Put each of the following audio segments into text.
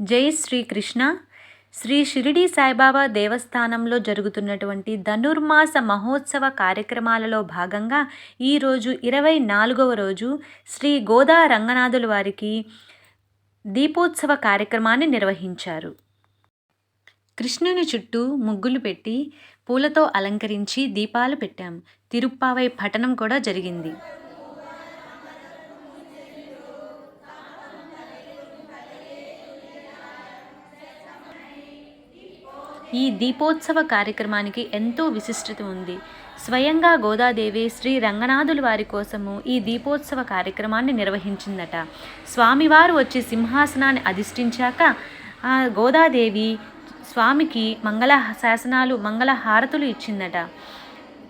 జై శ్రీకృష్ణ. శ్రీ షిరిడి సాయిబాబా దేవస్థానంలో జరుగుతున్నటువంటి ధనుర్మాస మహోత్సవ కార్యక్రమాలలో భాగంగా ఈరోజు ఇరవై నాలుగవ రోజు శ్రీ గోదా రంగనాథుల వారికి దీపోత్సవ కార్యక్రమాన్ని నిర్వహించారు. కృష్ణుని చుట్టూ ముగ్గులు పెట్టి పూలతో అలంకరించి దీపాలు పెట్టాం. తిరుప్పావై పఠనం కూడా జరిగింది. ఈ దీపోత్సవ కార్యక్రమానికి ఎంతో విశిష్టత ఉంది. స్వయంగా గోదాదేవి శ్రీ రంగనాథుల వారి కోసము ఈ దీపోత్సవ కార్యక్రమాన్ని నిర్వహించిందట. స్వామివారు వచ్చి సింహాసనాన్ని అధిష్ఠించాక గోదాదేవి స్వామికి మంగళ శాసనాలు మంగళ హారతులు ఇచ్చిందట.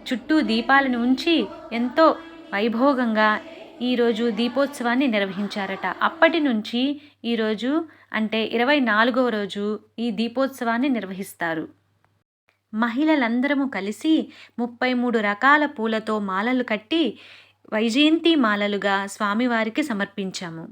చుట్టూ దీపాలను ఉంచి ఎంతో వైభోగంగా ఈరోజు దీపోత్సవాన్ని నిర్వహించారట. అప్పటి నుంచి ఈరోజు అంటే ఇరవై నాలుగవ రోజు ఈ దీపోత్సవాన్ని నిర్వహిస్తారు. మహిళలందరము కలిసి ముప్పై మూడు రకాల పూలతో మాలలు కట్టి వైజయంతి మాలలుగా స్వామివారికి సమర్పించాము.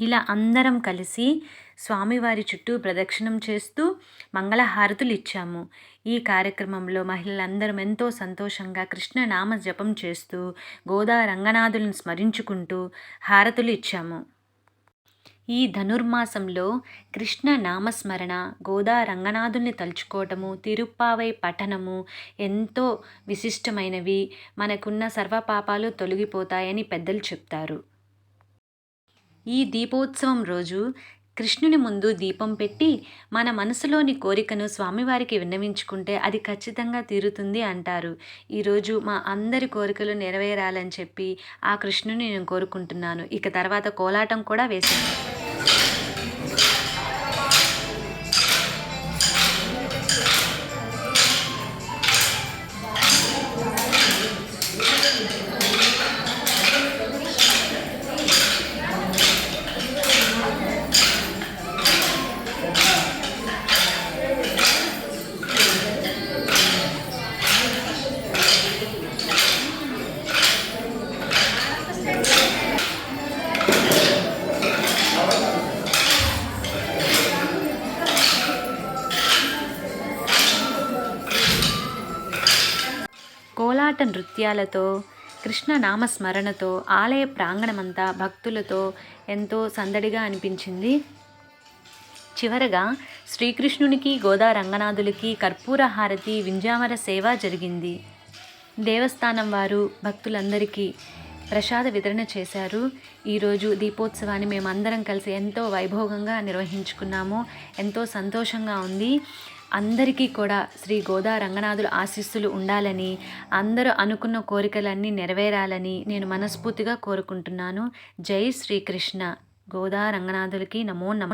ఇలా అందరం కలిసి స్వామివారి చుట్టూ ప్రదక్షిణం చేస్తూ మంగళహారతులు ఇచ్చాము. ఈ కార్యక్రమంలో మహిళలందరం ఎంతో సంతోషంగా కృష్ణ నామ జపం చేస్తూ గోదా రంగనాథులను స్మరించుకుంటూ హారతులు ఇచ్చాము. ఈ ధనుర్మాసంలో కృష్ణ నామస్మరణ గోదా రంగనాథుల్ని తలుచుకోవటము తిరుప్పావై పఠనము ఎంతో విశిష్టమైనవి మనకున్న సర్వపాపాలు తొలగిపోతాయని పెద్దలు చెప్తారు. ఈ దీపోత్సవం రోజు కృష్ణుని ముందు దీపం పెట్టి మన మనసులోని కోరికను స్వామివారికి విన్నవించుకుంటే అది ఖచ్చితంగా తీరుతుంది అంటారు. ఈరోజు మా అందరి కోరికలు నెరవేరాలని చెప్పి ఆ కృష్ణుని నేను కోరుకుంటున్నాను. ఇక తర్వాత కోలాటం కూడా వేసాను ఆర్భాట నృత్యాలతో కృష్ణ నామస్మరణతో ఆలయ ప్రాంగణమంతా భక్తులతో ఎంతో సందడిగా అనిపించింది. చివరగా శ్రీకృష్ణునికి గోదా రంగనాథులకి కర్పూర హారతి వింజామర సేవ జరిగింది. దేవస్థానం వారు భక్తులందరికీ ప్రసాద వితరణ చేశారు. ఈరోజు దీపోత్సవాన్ని మేమందరం కలిసి ఎంతో వైభోగంగా నిర్వహించుకున్నాము. ఎంతో సంతోషంగా ఉంది. అందరికీ కూడా శ్రీ గోదా రంగనాథుల ఆశీస్సులు ఉండాలని అందరూ అనుకున్న కోరికలన్నీ నెరవేరాలని నేను మనస్ఫూర్తిగా కోరుకుంటున్నాను. జై శ్రీకృష్ణ. గోదా రంగనాథులకి నమో నమ